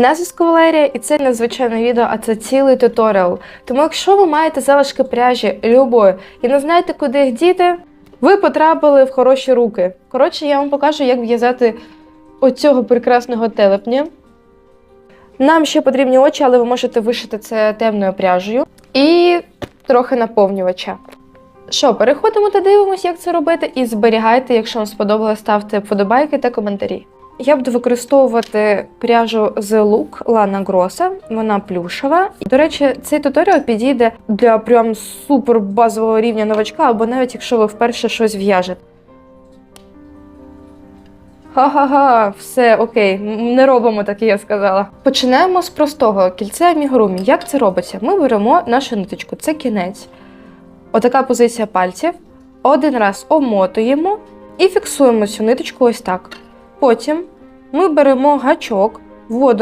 На зв'язку Валерія, і це не звичайне відео, а це цілий туторіал. Тому якщо ви маєте залишки пряжі любої і не знаєте, куди їх діти, ви потрапили в хороші руки. Коротше, я вам покажу, як в'язати оцього прекрасного телепня. Нам ще потрібні очі, але ви можете вишити це темною пряжею. І трохи наповнювача. Що, переходимо та дивимося, як це робити, і зберігайте, якщо вам сподобалось, ставте вподобайки та коментарі. Я буду використовувати пряжу The Look Lana Grossa, вона плюшева. До речі, цей туторіал підійде для прям супер базового рівня новачка, або навіть якщо ви вперше щось в'яжете. Ха-ха-ха, все окей, не робимо так, я сказала. Починаємо з простого кільце амігурумі. Як це робиться? Ми беремо нашу ниточку, це кінець. Отака позиція пальців. Один раз омотуємо і фіксуємо цю ниточку ось так. Потім ми беремо гачок, воду.